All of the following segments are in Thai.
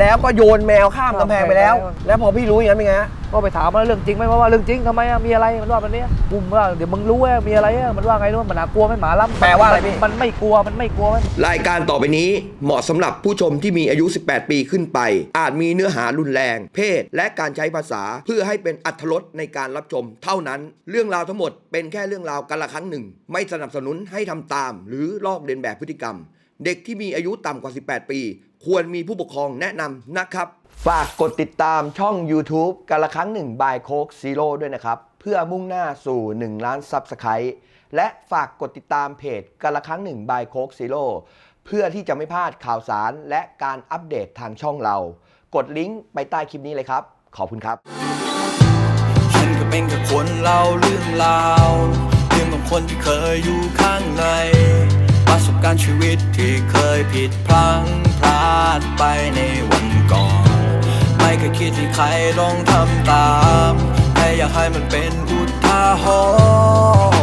แล้วก็โยนแมวข้ามกำแพงไปแล้วข้ามกำแพงไปแล้ว แล้วพอพี่รู้อย่างนั้นเป็นไงฮะก็ไปถามมันเรื่องจริงไหมว่าเรื่องจริงทำไมอะมีอะไรมันว่าแบบเนี้ยกูว่าเดี๋ยวมึงรู้ว่ามีอะไรอะมันว่าไงรู้มันน่ากลัวไหมหมาล้ำแปลว่าอะไรพี่มันไม่กลัวมันไม่กลัวไหมรายการต่อไปนี้เหมาะสำหรับผู้ชมที่มีอายุ 18 ปีขึ้นไป อาจมีเนื้อหารุนแรง เพศ และการใช้ภาษาเพื่อให้เป็นอัธรสในการรับชม เท่านั้น เรื่องราวทั้งหมดเป็นแค่เรื่องราวกันละครั้งหนึ่ง ไม่สนับสนุนให้ทำตาม หรือลอกเลียนแบบพฤติกรรม เด็กที่มีอายุต่ำกว่า 18 ปี ควรมีผู้ปกครองแนะนำนะครับ ฝากกดติดตามช่อง YouTube กันละครั้งหนึ่งบายโคกซีโร่ด้วยนะครับ เพื่อมุ่งหน้าสู่ 1 ล้านซับสไครต์และฝากกดติดตามเพจกันละครั้งหนึ่งบายโคกซีโร่เพื่อที่จะไม่พลาดข่าวสารและการอัปเดตทางช่องเรา กดลิงก์ไปใต้คลิปนี้เลยครับ ขอบคุณครับฉันก็เป็นแค่คนเล่าเรื่องราวเรื่องของคนที่เคยอยู่ข้างในประสบ การชีวิตที่เคยผิดพลังพลาดไปในวันก่อน ไม่เคยคิดที่ใครลองทำตาม แต่อยากให้มันเป็นอุทาหรณ์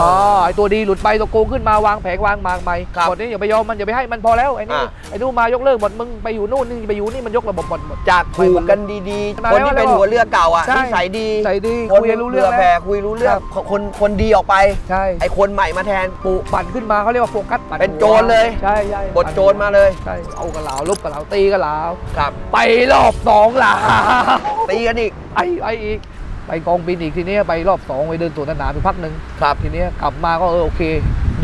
อ๋อไอตัวดีหลุดไปตัวโกงขึ้นมาวางแผงวางมางใหม่ครับคนนี้อย่าไปยอมมันอย่าไปให้มันพอแล้วไอ้นี่อะไอ้นู่นมายกเลิกหมดมึงไปอยู่นู่นนี่ไปอยู่นี่มันยกระบบหมดหมด จากถูกกันดีมาๆคนที่แล้วเป็นหัวเรือเก่าอะใช่ นิสัยดีใส่ดีคนคุยรู้เรื่องผื่แผ่แล้วคุยรู้เรื่องครับคนคนดีออกไป ใช่ไอคนใหม่มาแทนปุปั่นขึ้นมาเขาเรียกว่าโฟกัสปั่นเป็นโจรเลย ใช่ใช่บทโจรมาเลยใช่เอากระเหลาลบกระเหลาตีกระเหลาครับ ไปรอบสองหลาตีกันอีก ไอ้ไอ้อีก ไปกองบินอีกทีเนี้ยไปรอบสองไปเดินสวนสนามไปพักหนึ่งครับทีเนี้ยกลับมาก็เออโอเค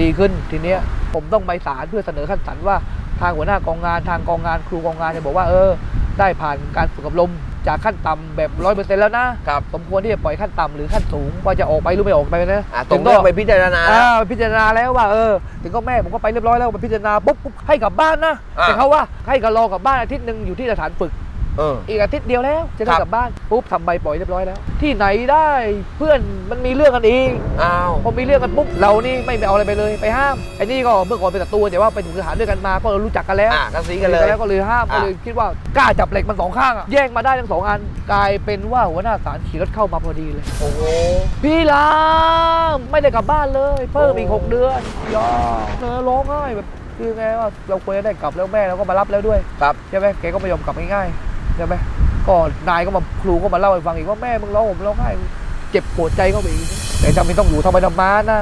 ดีขึ้นทีเนี้ยผมต้องไปศาลเพื่อเสนอขั้นสันว่าทางหัวหน้ากองงานทางกองงานครูกองงานจะบอกว่าเออ ได้ผ่านการฝึกอบรมจากขั้นต่ำแบบร้อยเปอร์เซ็นต์แล้วนะครับสมควรที่จะปล่อยขั้นต่ำหรือขั้นสูงว่าจะออกไปหรือไม่ออกไปนะอะตรงเรื่องไปพิจารณา อ่าพิจารณาแล้วว่าเออถึงก็แม่ผมก็ไปเรียบร้อยแล้วไปพิจารณาปุ๊บปุ๊บให้กลับบ้านนะอ่า แต่เขาว่าให้กับรอกลับบ้านอาทิตย์หนึ่งอยู่ที่สถานฝึก เออ อีกอาทิตย์เดียวแล้วจะได้ครับ กลับบ้านปุ๊บทำใบปล่อยเรียบร้อยแล้ว ที่ไหนได้เพื่อนมันมีเรื่องกันเองอ้าว พอมีเรื่องกันปุ๊บเรานี่ไม่เอาอะไรไปเลยไปห้ามไอ้นี่ก็เมื่อก่อนเป็นศัตรูแต่ว่าไปถึงสถานด้วยกันมาก็รู้จักกันแล้ว อะก็ซีกันเลย แล้วก็เลยห้ามอะ ก็เลยคิดว่ากล้าจับเหล็กมันสองข้างอะแย่งมาได้ทั้งสองอันกลายเป็นว่าหัวหน้าศาลขี่รถเข้ามาพอดีเลย โอ้โห พี่ลามไม่ได้กลับบ้านเลย เพิ่มอีกโอ้หกเดือนยอเนอร้องไห้แบบคือไงว่าเราควรจะได้กลับแล้วแม่เราก็มารับแล้วด้วยครับ ใช่ไหมแกก็ไม่ยอมกลับง่ายๆ ใช่ไหมก็นายก็มาครูก็มาเล่าให้ฟังอีกว่าแม่มึงร้องผมร้องไห้เจ็บปวดใจก็ไปอีกแต่จำเป็นต้องอยู่ทำไมทำมานะ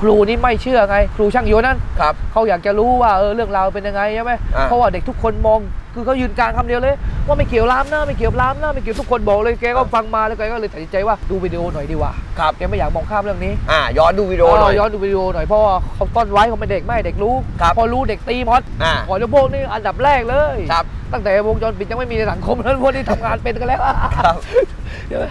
ครูนี่ไม่เชื่อไง ครูช่างโยนนั่นครับเขาอยากจะรู้ว่าเออเรื่องราวเป็นยังไงใช่ไหมอ่าเพราะว่าเด็กทุกคนมองคือเขายืนกลางคำเดียวเลย ว่าไม่เกี่ยวล้ามนะไม่เกี่ยวล้ามนะไม่เกี่ยวทุกคนบอกเลยแกก็ฟังมาแล้วแกก็เลยตัดสินใจว่าดูวิดีโอหน่อยดีกว่าครับแกไม่อยากมองข้ามเรื่องนี้อ่าย้อนดูวิดีโอหน่อยเย้อนดูวิดีโอหน่อยเพราะว่าเขาต้นไว้เขาเป็นเด็กไม่ให้เด็กรู้ครับพอรู้เด็กตีมอสอ่าก่อนจะพวกนี้อันดับแรกเลยครับตั้งแต่วงจรปิดยังไม่มีในสังคมนั้นพวกนี้ทำงานเป็นกันแล้วครับใช่ไหม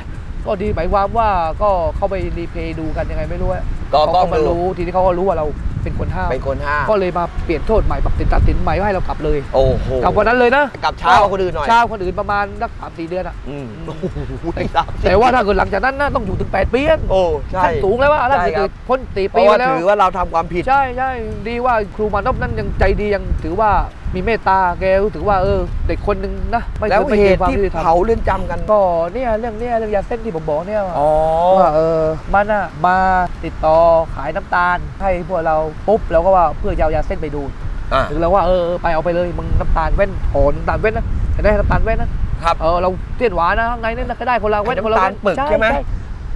ก็ดีหมายความว่าก็เข้าไปรีเพลย์ดูกันยังไงไม่รู้อะก็เขาต้อก็งมาดูรู้ทีนี้เขาก็รู้ว่าเรา เป็นคนห้าวเป็นคนห้าก็เลยมาเปลี่ยนโทษใหม่ปรับติดตัดสินใหม่ว่าให้เรากลับเลยโอ้โหกลับวันนั้นเลยนะกลับเช้ากว่าคนอื่นหน่อยเช้าคนอื่นประมาณสักสามสี่เดือนอะอืมอืมโอ้โหแต่สามสิบแต่ว่าถ้าเกิดหลังจากนั้นนะต้องอยู่ถึง8ปีอะโอ้ใช่ขั้นสูงแล้วว่าถ้าใช่ครัเกิบดพ้นตีเพปีราะว่ามาแล้วถือว่าเราทำความผิดใช่ใช่ดีว่าครูมานพนั้นยังใจดียังถือว่ามีเมตตาแกรู้ถือว่าเออเด็กคนหนึ่งนะไม่แล้วไม่เหคยตุความที่ยุติธรรมเผาเรือนจำกันก็เนี่ยเรื่องเนี้ยเรื่องยาเส้นที่ผมบอกเนี่ยอ๋อว่าเออ มันอะมาติดต่อขายน้ำตาล ให้พวกเราปุ๊บเราก็ว่าเพื่อจะเอายาเส้นไปดูดอ่าถึงเราว่าเออเออไปเอาไปเลยมึงน้ำตาลแว่นโหนน้ำตาลแว่นนะจะได้น้ำตาลแว่นนะครับ เออเราเตี้ยนหวานนะข้างในนี่นะก็ได้คนละแว่นไอ้คนละน้ำตาลแว่นปึกใช่ไหม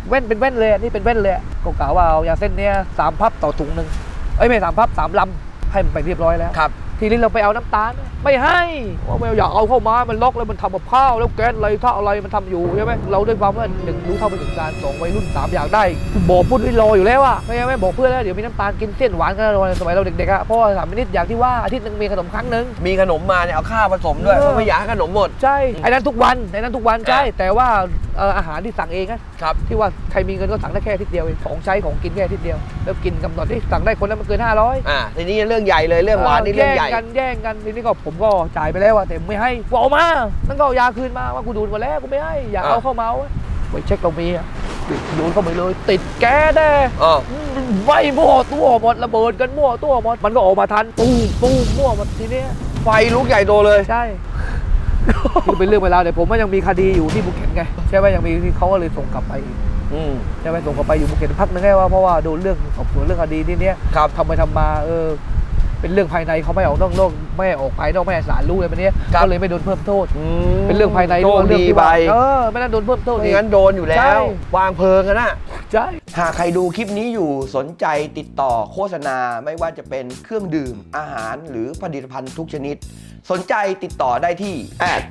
แว่นเป็นแว่นเลยอะนี่เป็นแว่นเลยอะก็กล่าวว่าเอายาเส้นเนี้ยสามพับต่อถุงหนึ่งเอ้ยไม่สามพับสามลำให้มันไปเรียบร้อยแล้ว ครับ ทีนี้เราไปเอาน้ำตาล ไม่ให้ว่าไม่อยากเอาเข้ามา มันล็อกแล้วมันทำกับข้าวแล้วแก๊สอะไรถ้าอะไรมันทำอยู่ใช่ไหมเราด้วยความว่าหนึ่งรู้เท่าไม่ถึงการสองวัยรุ่นสามอยากได้บอกพูดด้วยรออยู่แล้วอะไม่ใช่ไหมบอกเพื่อนแล้วเดี๋ยวมีน้ำตาลกินเส้นหวานกันแล้วสมัยเราเด็กๆอะเพราะว่าสามมินิดอย่างที่ว่าอาทิตย์หนึ่งมีขนมครั้งหนึ่งมีขนมมาเนี่ยเอาข้าวผสมด้วยเออเพราะไม่อยากให้ขนมหมดใช่ไอ้นั้นทุกวันไอ้นั้นทุกวันใช่อะแต่ว่าเอ่ออาหารที่สั่งเองนะครับที่ว่าใครมีเงินก็สั่งได้แค่อาทิตย์เดียวเองของใช้ของกินแค่อาทิตย์เดียวแล้วกินกำหนดที่สั่งได้คนละไม่เกิน500อ่าทีนี้เรื่องใหญ่เลยเรื่องหวานนี่เรื่องใหญ่แย่งกันแย่งกันทีนี้ก็ผมก็จ่ายไปแล้วอะแต่ไม่ให้กูเอามานั่นก็เอายาคืนมาว่ากูดูดหมดแล้วกูไม่ให้อย่าเอาอะเข้ามาเอาไว้ไปเช็คเรามีอะโยนเข้าไปเลย ติดแก๊สแน่อ๋อไฟมั่วตัวหมดระเบิดกันมั่วตัวหมดมันก็ออกมาทันปูมปูมมั่วหมดทีเนี้ยไฟลุกใหญ่โตเลย ใช่นี่เป็นเรื่องเวลาวแต่ผมว่ายังมีคดีอยู่ที่ภูเก็ตไงใช่ไหมยังมีที่เขาก็เลยส่งกลับไปอีกอืม ใช่ไหมส่งกลับไปอยู่ภูเก็ตพักนึงแค่ว่าเพราะว่าโดนเรื่องสอบสวนเรื่องคดีที่เนี้ยครับ ทำไปทำมาเออ เป็นเรื่องภายในเขาไม่ออกนอกโลกไม่ให้ออกภายนอกไม่ให้ศาลรู้เลยมันเนี้ยครับ ก็เลยไม่โดนเพิ่มโทษ อืมเป็นเรื่องภายในโชคเรื่องดีที่ไปว่าเออไม่น่าโดนเพิ่มโทษไม่อีก งั้นโดนอยู่แล้ใช่ ว วางเพลิงกันนะ ใช่ หากใครดูคลิปนี้อยู่สนใจติดต่อโฆษณาไม่ว่าจะเป็นเครื่องดื่มอาหารหรือผลิตภัณฑ์ทุกชนิด สนใจติดต่อได้ที่แอด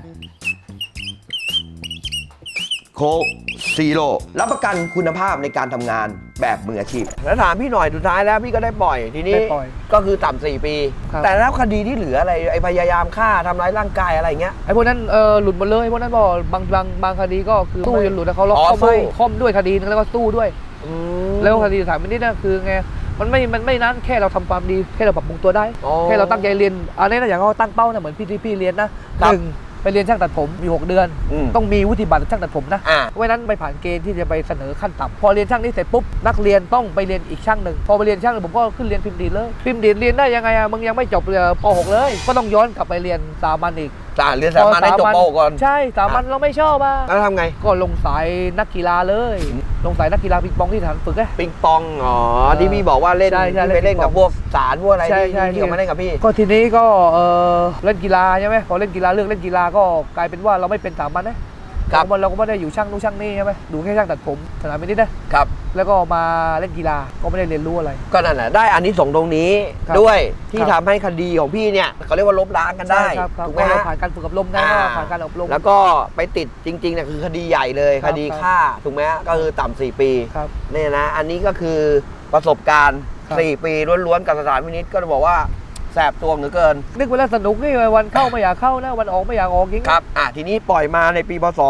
โค ซีโร่รับประกันคุณภาพในการทำงานแบบมืออาชีพ แล้วถามพี่หน่อยสุดท้ายแล้วพี่ก็ได้ปล่อยทีนี้ได้ปล่อยก็คือต่ำสี่ปี ครับ แต่แล้วคดีที่เหลืออะไรไอพยายามฆ่าทำร้ายร่างกายอะไรเงี้ย ไอ้พวกนั้นเออหลุดหมดเลยไอ้พวกนั้นบอกบางบางบางคดีก็คือสู้จนหลุดแล้วเขาล็อกอ๋อเขาไม่สู้ค่อมด้วยคดีนึงแล้วก็สู้ด้วยอืมแล้วคดีสามมินิดน่ะคือไงมันไม่มันไม่นั้นแค่เราทำความดีแค่เราปรับปรุงตัวได้อ๋อแค่เราตั้งใจเรียนอันนี้นะอย่างเขาตั้งเป้านะเหมือนพี่ที่พี่เรียนนะครับ หนึ่ง ไปเรียนช่างตัดผมอยู่หกเดือน อืมต้องมีวุฒิบัตรช่างตัดผมนะอ่า เพราะฉะนั้นไปผ่านเกณฑ์ที่จะไปเสนอขั้นต่ำพอเรียนช่างนี้เสร็จปุ๊บนักเรียนต้องไปเรียนอีกช่างหนึ่งพอไปเรียนช่างผมก็ขึ้นเรียนพิมพ์ดีดเลยพิมพ์ดีดเรียนได้ยังไงอะมึงยังไม่จบเลยป .6 เลย ก็ต้องย้อนกลับไปเรียนสามัญอีก สารเรียนสามัญให้จบโปก่อน ใช่สามัญเราไม่ชอบอะแล้วทำไง ก็ลงสายนักกีฬาเลย ลงสายนักกีฬาปิงปองที่ฐานฝึกไงปิงปองอ๋อเออที่พี่บอกว่าเล่นใช่ใช่ที่ไปเล่เล่นนปิงปองกับพวกสารพวกอะไรใช่ที่ใช่ที่เขามาเล่นกับพี่ ก็ทีนี้ก็เออเล่นกีฬาใช่ไหมพอเล่นกีฬาเลือกเล่นกีฬาก็กลายเป็นว่าเราไม่เป็นสามัญนะ ครับเราก็ไม่ได้อยู่ช่างนู้นช่างนี่ใช่ไหมดูแค่ช่างตัดผมสนามบินนี่นะครับ แล้วก็มาเล่นกีฬาก็ไม่ได้เรียนรู้อะไร ก็นั่นแหละได้อันนี้ส่งส์ตรงนี้ครับด้วยที่ครับทำให้คดีของพี่เนี่ยเขาเรียกว่าลบล้างกันได้ใช่ครับครับถูกไหมเพราะเราฮะผ่านการฝึกอบรมได้อ่าก็ผ่านการอบรม แล้วก็ไปติดจริงๆเนี่ยคือคดีใหญ่เลยครัคบดีครับฆ่าถูกไหมฮะก็คือต่ำสี่ปีครับเนี่ยนะ อันนี้ก็คือประสบการณ์ครับสี่ปีล้วนๆกับสถานพินิษก็จะบอกว่า แสบตัวเหลือเกิน นึกเวลาสนุกนี่วันเข้าไม่อยากเข้านะวันออกไม่อยากออกยิงครับ อะทีนี้ปล่อยมาในปีพศ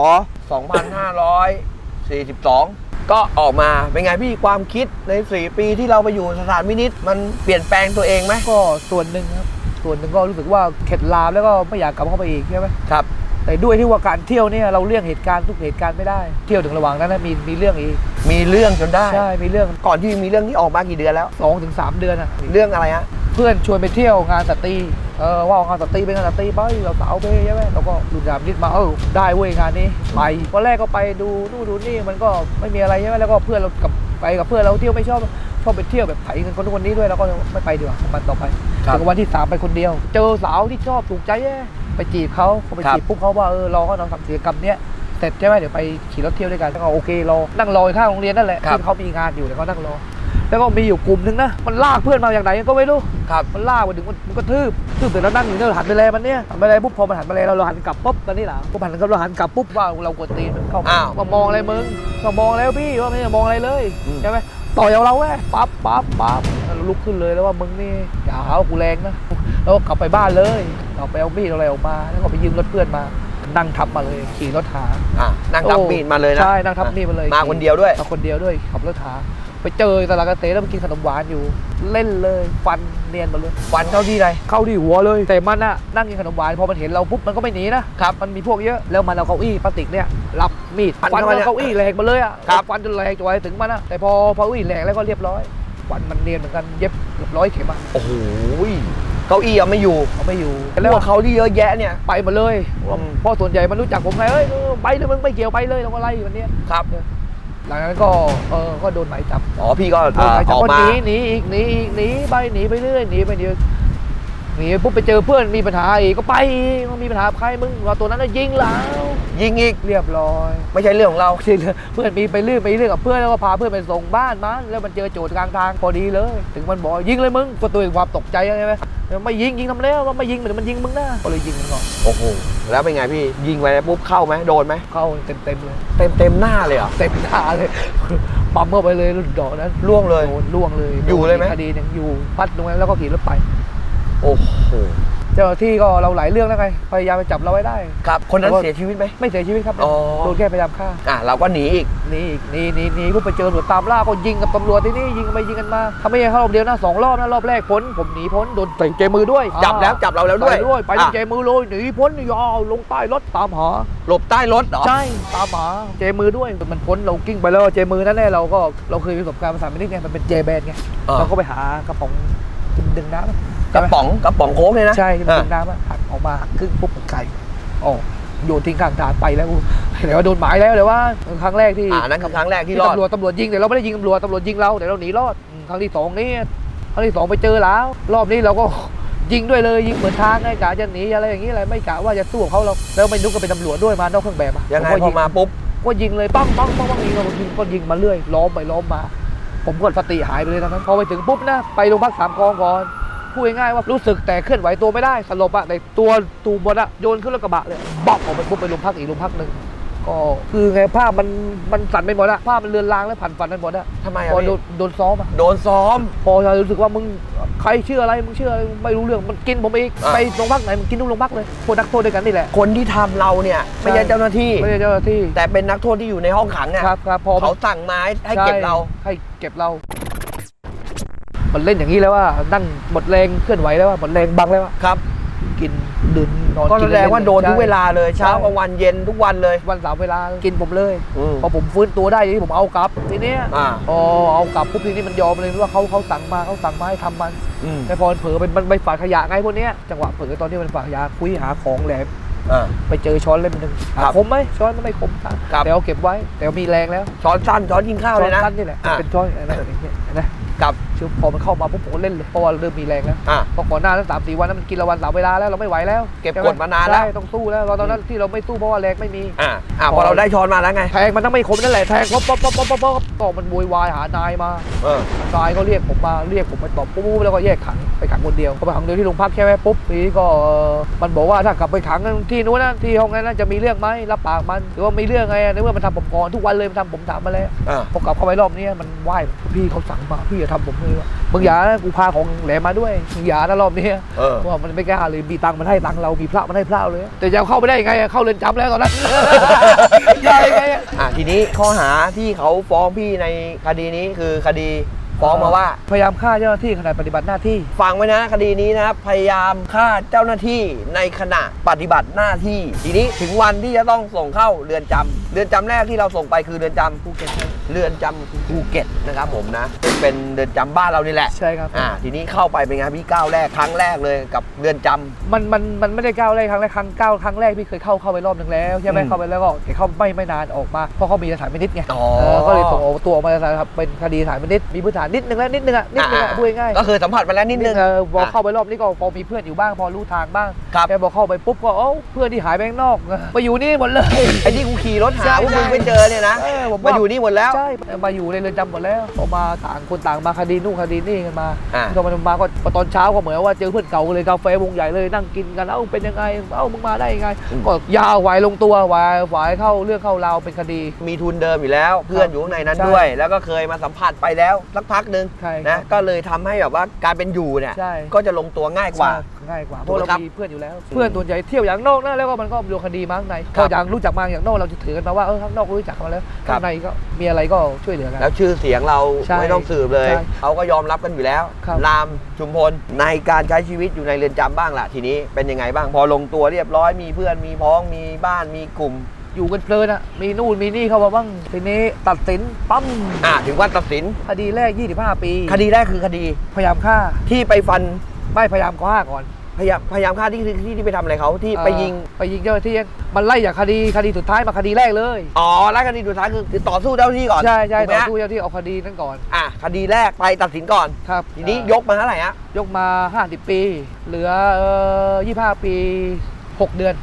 2542 ก็ออกมาเป็นไงพี่ความคิดใน 4 ปีที่เราไปอยู่สถานพินิษมันเปลี่ยนแปลงตัวเองไหมก็ส่วนหนึ่งครับส่วนหนึ่งก็รู้สึกว่าเข็ดลาบแล้วก็ไม่อยากกลับเข้าไปอีกใช่ไหมครับ แต่ด้วยที่ว่าการเที่ยวเนี่ยเราเลี่ยงเหตุการณ์ทุกเหตุการณ์ไม่ได้ เที่ยวถึงระหว่างนั้นนะมีมีเรื่องอีกมีเรื่องจนได้ ใช่มีเรื่องก่อนที่มีเรื่องที่ออกมากี่เดือนแล้วสองถึงสามเดือนอะเรื่องอะไรฮะเพื่อนชวนไปเที่ยวงานสตรีเออว่างานสตรีเป็นงานสตรีไปเราสาวไปใช่ไหมเราก็หลุดยามนิดมาเออได้เว้ยงานนี้ไปวันแรกก็ไปดูนู่นดูนี่มันก็ไม่มีอะไรใช่ไหมแล้วก็เพื่อนเรากับไปกับเพื่อนเราเที่ยวไม่ชอบชอบไปเที่ยวแบบไถเงินคนนู้นคนนี้ด้วยแล้วก็ไม่ไปดีกว่าวันต่อไปครับถึงวันที่สามไปคนเดียว เจอสาวที่ชอบถูกใจแย่ ไปจีบเขาเขาไปครับจีบปุ๊บเขาว่าเออรอเขานอนทำกิจกรรมเนี้ยเสร็จใช่ไหมเดี๋ยวไปขี่รถเที่ยวด้วยกันแล้วก็โอเครอนั่งรออยู่ข้างโรงเรียนนั่นแหละครับที่เขามีงานอยู่เดี๋ยวเขานั่งรอแล้วก็มีอยู่กลุ่มหนึงนะมันลากเพื่อนมาอย่างไหนก็ไม่รู้ครับมันลากมาถึงมันมันก็ทืบทืบเสร็จแล้วนั่งอยู่เนี่ยเราหันไปแลมันเนี่ยหันไปแลปุ๊บพอมันหันไปแลเราเราหันกลับปุ๊บตอนนี้หล่ะพอหันกลับเราหันกลับปุ๊บว่าเรากดตีนมันเข้ามาอ้าวมามองอะไรมึงมามองแล้วพี่ว่าไม่ได้มองอะไรเลยอืมใช่ไหมต่อยเอาเราแว่ปั๊บปั๊บปั๊บแล้วเราลุกขึ้นเลยแล้วว่ามึงนี่อย่าหาว่ากูแรงนะ แล้วก็กลับไปบ้านเลยกลับไปเอามีดเอาอะไรออกมา แล้วก็ไปยืมรถเพื่อนมา นั่งทับมาเลย ขี่รถหาอะนั่งทับโอ้มีดมาเลยนะใช่นั่งทับมีดมาเลยมาคนเดียวด้วยมาคนเดียวด้วยขับรถหาไปเจอตลาดเกษตรแล้วไปกินขนมหวานอยู่ เล่นเลยฟันเนียนมาเลยฟันเข้าที่ใดเข้าที่หัวเลย แต่มันอะนั่งกินขนมหวานพอมันเห็นเราปุ๊บมันก็ไม่หนีนะครับมันมีพวกเยอะแล้วมันเอาเก้าอี้พลาสติกเนี่ยรับมีดฟันฟันเข้าไปเนี่ยเอาเก้าอี้แหลกมาเลยอะครับฟันจนแหลกจนไว้ถึงมันอะแต่พอพอเก้าอี้แหลกแล้วก็เรียบร้อยฟันมันเนียนเหมือนกันเย็บเกือบร้อยเข็มอะโอ้โห เก้าอี้ยังไม่อยู่เอาไม่อยู่พวกเขาที่เยอะแยะเนี่ยไปหมาเลยอืมเพราะส่วนใหญ่มันรู้จักผมไงเอ้ยเออไปเลยมึงไม่เกี่ยวไปเลยเราก็ไล่วันเนี้ยครับหลังจากนั้นก็เออก็โดนหมายจับอ๋อพี่ก็โดนหมายจัอบอกก็มาหนีหนีอีกหนีอีกหนีไปหนีไปเรื่อยหนีไปเดียวหนีปุ๊บไปเจอเพื่อนมีปัญหาอีกก็ไปอีกมันมีปัญหากับใครมึงเราตัวนั้นน่ะยิงแล้วยิงอีกเรียบร้อย ไม่ใช่เรื่องของเราไม่ใช่เรื่องเพื่อนมีไปเรื่อยไปเรื่อยกับเพื่อนแล้วก็พาเพื่อนไปส่งบ้านมันแล้วมันเจอโจทย์กลางทางพอดีเลย ถึงมันบอกยิงเลยมึงก็ตัวเองความตกใจใช่ไหม ไม่ยิงยิงทำแล้วก็ไม่ยิงเหมือนมันยิงมึงนะก็เลยยิงมันก่อนโอ้โหแล้วเป็นไงพี่ยิงไปแล้วปุ๊บเข้าไหมโดนไหมเข้าเต็มเต็มๆเลยเต็มเต็มหน้าเลยเหรอเต็มหน้าเลยปั๊มเข้าไปเลยรุ่นดอกนั้นล่วงเลยโดนล่วงเลยอยู่เลยไหมคดีหนึ่งอยู่พัดลงไปแล้วก็ขี่รถไป โอ้โหเจ้าหน้าที่ก็เราหลายเรื่องแล้วไงพยายามไปจับเราไว้ได้ ครับ คนนั้นแล้วก็เสียชีวิตไหม ไม่เสียชีวิตครับอ๋อ โดนแค่พยายามฆ่าอะเราก็หนีอีก หนีอีกหนีหนีหนีพวกไปเจอตำรวจตามล่าก็ยิงกับตำรวจที่นี่ยิงกันไปยิงกันมาทำไม่ใช่เข้ารอบเดียวนะสองรอบนะรอบแรกพ้นผมหนีพ้นโดนใส่เจมือด้วยจับแล้วจับเราแล้วด้วยใส่ด้วยไปอะที่เจมือเลยหนีพ้นยาวลงใต้รถตามหา หลบใต้รถเหรอ ใช่ตามหาเจมือด้วยมันพ้นเรากิ้งไปแล้วเจมือนั่นแน่เราก็เราเคยมีประสบการณ์ภาษาไม่ได้ไงมันเป็นเจแบนไงอ่าเราก็ไปหากระป๋องดึงดึงน้ำ กระป๋องกระป๋องโค้กเลยนะใช่ที่มันอะดึงน้ำอะหักออกมาหักครึ่งปุ๊บไก่ออกโยนทิ้งข้างทางไปแล้วเดี๋ยวาโดนหมายแล้วเดี๋ยวว่าครั้งแรกที่อ่านั่นคือครั้งแรกที่ที่รอดตำรวจตำรวจยิงแต่เราไม่ได้ยิงตำรวจตำรวจยิงเราแต่เราหนีรอดอืมครั้งที่สองนี่ครั้งที่สองไปเจอแล้ว รอบนี้เราก็ยิงด้วยเลยยิงเหมือนทางไงกะจะหนีอะไรอย่างนี้อะไรไม่กะว่าจะสู้กับเขาเราแล้วไม่นึกว่าเป็นตำรวจด้วยมานอกเครื่องแบบอะยังไงผก็พอมาปุ๊บก็ยิงเลยปั้งปั้งปั้งปั้งยิงก็ยิงก็ยิงมาเรื่อยล้อมไปล้อมมา ผมก็สติหายไปเลยตอนนั้นพอไปถึงปุ๊บนะไปโรงพักสามกองก่อน พูดง่ายๆว่ารู้สึกแต่เคลื่อนไหวตัวไม่ได้สลบอะในตัวตูบนอะโยนขึ้นรถกระบะเลยบ๊อบออกไปปุ๊บไปโรงพักอีกโรงพักหนึ่งก็คือไงภาพมันมันสั่นไปหมดอะภาพมันเลือนลางแล้วผ่านฝันไปหมดอะทำไมพอะอโดพี่นโดนซ้อมอะโดนซ้อม พอเรารู้สึกว่ามึงใครเชื่ออะไรมึงเชื่ออะไรไม่รู้เรื่องมันกินผมอีกอะ ไปโรงพักไหนมึงกินทุกโรงพักเลยพวกนักโทษด้วยกันนี่แหละ คนที่ทำเราเนี่ยไม่ใช่เจ้าหน้าที่ ไม่ใช่เจ้าหน้าที่แต่เป็นนักโทษที่อยู่ในห้องขังอะครับครับพอเขาสั่งมาให้เก็บเรา ใช่ให้เก็บเรา มันเล่นอย่างนี้แล้วว่านั่งหมดแรงเคลื่อนไหวแล้วว่าหมดแรงบังแล้วว่าครับ กินดื่มนอนก็แสดงว่าโดนทุกเวลาเลยใเช้ากลางวันเย็นทุกวันเลยวันสามเวลากินผมเลยอืมพอผมฟื้นตัวได้ทีนี้ผมเอากลับทีเนี้ยอ่าพอเอากลับปุ๊บทีนี้มันยอมเลยว่าเขาเขาสั่งมาเขาสั่งมาให้ทำมันอืมแต่พอมันเผลอไปมันไปฝาดขยะไงพวกเนี้ยจังหวะเผลอตอนที่มันฝาดขยะคุยหาของแหลมอ่าไปเจอช้อนเล่มหนึ่งครับคมไหมช้อนมันไม่คมครับครับแต่เอาเก็บไว้แต่มีแรงแล้วช้อนสั้นช้อนกินข้าวช้เลอนยนะสั้นนี่แหละอะเป็นช้อนอะไรแบบนี้เห็นไหมกับ ชื่อพอมันเข้ามาปุ๊บผมก็เล่นเลยเพราะว่าเริ่มมีแรงแล้วอ่าเพราะก่อนหน้านั้นสามสี่วันนั้นมันกินละวันสามเวลาแล้วเราไม่ไหวแล้วเก็บใช่ไหกดมานานแล้ว ใช่ต้องสู้แล้วเราตอนนั้นที่เราไม่สู้เพราะว่าแรงไม่มี อ่าอ่าพอเราได้ช้อนมาแล้วไง แทงมันต้องไม่คมนั่นแหละแทงป๊อปป๊อปป๊อปป๊อปป๊อปป๊อปต่อมันโวยวายหานายมาเออนายก็เรียกผมมาเรียกผมไปตบปุ๊บแล้วก็แยกขังไปขังคนเดียวพอไปขังเดียวที่โรงพักแค่ไหมปุ๊บทีนี้ก็เอ่อมันบอกว่าถ้ากลับไปขังที่นู้นนะที่ห้องนั้นนะจะมีเรื่องไหมรับปากมันหรือว่ามีเรื่องไงในเมื่อมันทำผมก่อนทุกวันเลยมันทำผมถามมาแล้ว อ่า พอกลับเข้าไปรอบนี้มันไหว้พี่เขาสั่งมาพี่อย่าทำผมเลยว่ะมึงอย่านะกูพาของแหลมมาด้วยมึงอย่านะรอบนี้เออ ว่ามันไม่กล้าเลยมีตังค์มันให้ตังค์เรามีพระมันให้พระเลย แต่จะเอาเข้าไปได้ยังไงอะเข้าเรือนจำแล้วตอนนั้น ได้ยังไงอะอ่าทีนี้ข้อหาที่เขาฟ้องพี่ในคดีนี้คือคดีฟ้องมาว่า พยายามฆ่าเจ้าหน้าที่ขณะปฏิบัติหน้าที่ ฟังไว้นะคดีนี้นะครับพยายามฆ่าเจ้าหน้าที่ในขณะปฏิบัติหน้าที่ ทีนี้ถึงวันที่จะต้องส่งเข้าเรือนจำเรือนจำแรกที่เราส่งไปคือเรือนจำภูเก็ต เรือนจำภูเก็ตนะครับผมนะซึ่งเป็นเรือนจำบ้านเรานี่แหละใช่ครับ อ่าทีนี้เข้าไปเป็นไงพี่ก้าวแรกครั้งแรกเลยกับเรือนจำ มันมันมันไม่ได้ก้าวแรกครั้งแรกครั้งก้าวครั้งแรกพี่เคยเข้าเข้าไปรอบหนึ่งแล้วใช่ไหมอืมเข้าไปแล้วก็แต่เข้าไม่ไม่นานออกมาเพราะเขามีสถานพินิจไงอ๋อ เออก็เลยส่งตัวออกมาครับเป็นคดีสถานพินิจมีพื้นฐานนิดนึงแล้วนิดนึงอะนิดนึงอะพูดง่ายๆก็คือสัมผัสมาแล้วนิดนึง เออพอเข้าไปรอบนี้ก็พอมีเพื่อนอยู่บ้างพอรู้ทางบ้างครับ แต่พอเข้าไปปุ๊บก็เอ้าเพื่อนที่หายไปข้างนอกไปอยู่นี่หมดเลย ไอ้ที่กูขี่รถใช่หาพวกมึงไม่เจอเนี่ยนะเออผมมาว่าอยู่นี่หมดแล้ว ใช่มาอยู่ในเรือนจำหมดแล้วพอมาต่างคนต่างมาคดีนู่นคดีนี่กันมาอ่า ก็มามาก็พอตอนเช้าก็เหมือนว่าเจอเพื่อนเก่าเลยกาแฟวงใหญ่เลยนั่งกินกันเอ้าเป็นยังไงเอ้ามึงมาได้ยังไงอืมก็ยาวไหวลงตัวไหวไหวเข้าเรื่องเข้าราวเป็นคดี มีทุนเดิมอยู่แล้ว เพื่อนอยู่ข้างในนั้นใช่ด้วย แล้วก็เคยมาสัมผัสไปแล้วสักพักหนึ่งใช่ครับนะก็เลยทำให้แบบว่าการเป็นอยู่เนี่ยใช่ก็จะลงตัวง่ายกว่า ง่ายกว่าเพถูกราะไหมครับเรามีเพื่อนอยู่แล้ว เพื่อนส่วนใหญ่เที่ยวอย่างนอกนะแล้วก็มันก็โดนคดีมาข้างในครัก็บอย่างรู้จักมาอย่างนอกเราจะถือกันมาว่าเออข้างนอกรู้จักกันมาแล้วครับข้างในก็มีอะไรก็ช่วยเหลือกันแล้วชื่อเสียงเราใช่ไม่ต้องสืบเลยใช่เขาก็ยอมรับกันอยู่แล้วครับรามชุมพลในการใช้ชีวิตอยู่ในเรือนจำบ้างล่ะทีนี้เป็นยังไงบ้างพอลงตัวเรียบร้อยมีเพื่อนมีพ้องมีบ้านมีกลุ่มอยู่กันเพลินอะมีนู่นมีนี่เข้ามาบ้าง ทีนี้ตัดสินปั๊มอ่าถึงวันตัดสิน คดีแรก 25 ปี คดีแรกคือคดีพยายามฆ่าที่ไปฟัน ไม่พยายามฆ่าก่อน พยายามพยายามฆ่าที่ที่ที่ที่ไปทำอะไรเขาที่ไปยิงเอ่อไปยิงเจ้าหน้าที่มันไล่จากคดีคดีสุดท้ายมาคดีแรกเลย อ๋อแล้วคดีสุดท้ายคือคือต่อสู้เจ้าหน้าที่ก่อนใช่ใช่ถูกไหมต่อฮะสู้เจ้าหน้าที่เอาคดีนั้นก่อนอะคดีแรกไปตัดสินก่อน ครับทีนี้เอ่อยกมาเท่าไหร่ฮะยกมา 50 ปี เหลือเอ่อ25 ปี 6 เดือน